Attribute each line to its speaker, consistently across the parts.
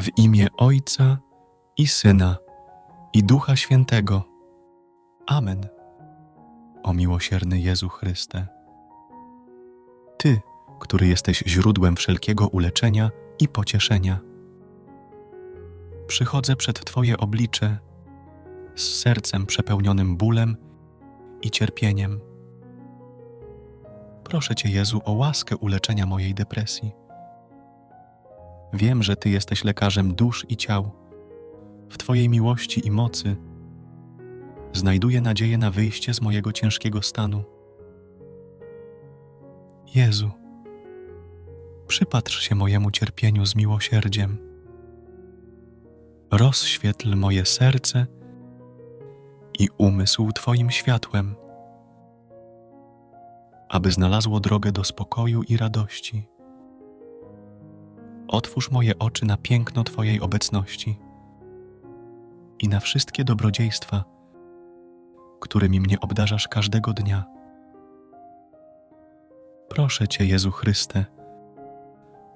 Speaker 1: W imię Ojca i Syna i Ducha Świętego. Amen. O miłosierny Jezu Chryste. Ty, który jesteś źródłem wszelkiego uleczenia i pocieszenia. Przychodzę przed Twoje oblicze z sercem przepełnionym bólem i cierpieniem. Proszę Cię, Jezu, o łaskę uleczenia mojej depresji. Wiem, że Ty jesteś lekarzem dusz i ciał. W Twojej miłości i mocy znajduję nadzieję na wyjście z mojego ciężkiego stanu. Jezu, przypatrz się mojemu cierpieniu z miłosierdziem. Rozświetl moje serce i umysł Twoim światłem, aby znalazło drogę do spokoju i radości. Otwórz moje oczy na piękno Twojej obecności i na wszystkie dobrodziejstwa, którymi mnie obdarzasz każdego dnia. Proszę Cię, Jezu Chryste,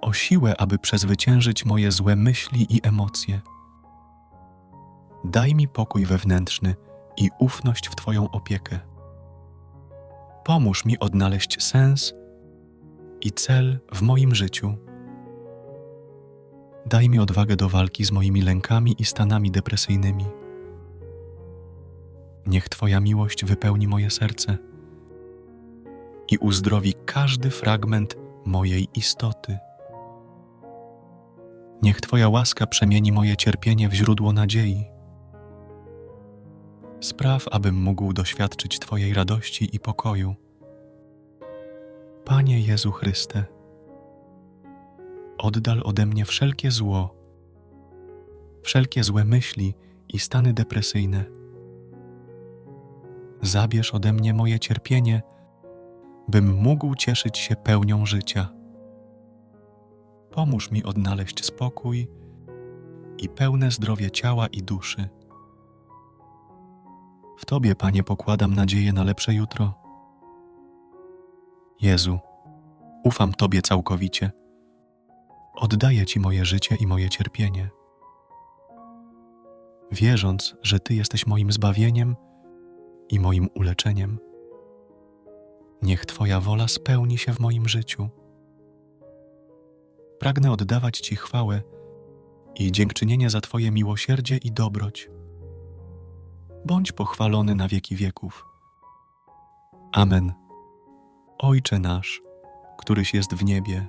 Speaker 1: o siłę, aby przezwyciężyć moje złe myśli i emocje. Daj mi pokój wewnętrzny i ufność w Twoją opiekę. Pomóż mi odnaleźć sens i cel w moim życiu. Daj mi odwagę do walki z moimi lękami i stanami depresyjnymi. Niech Twoja miłość wypełni moje serce i uzdrowi każdy fragment mojej istoty. Niech Twoja łaska przemieni moje cierpienie w źródło nadziei. Spraw, abym mógł doświadczyć Twojej radości i pokoju. Panie Jezu Chryste, oddal ode mnie wszelkie zło, wszelkie złe myśli i stany depresyjne. Zabierz ode mnie moje cierpienie, bym mógł cieszyć się pełnią życia. Pomóż mi odnaleźć spokój i pełne zdrowie ciała i duszy. W Tobie, Panie, pokładam nadzieję na lepsze jutro. Jezu, ufam Tobie całkowicie. Oddaję Ci moje życie i moje cierpienie. Wierząc, że Ty jesteś moim zbawieniem i moim uleczeniem, niech Twoja wola spełni się w moim życiu. Pragnę oddawać Ci chwałę i dziękczynienie za Twoje miłosierdzie i dobroć. Bądź pochwalony na wieki wieków. Amen. Ojcze nasz, któryś jest w niebie,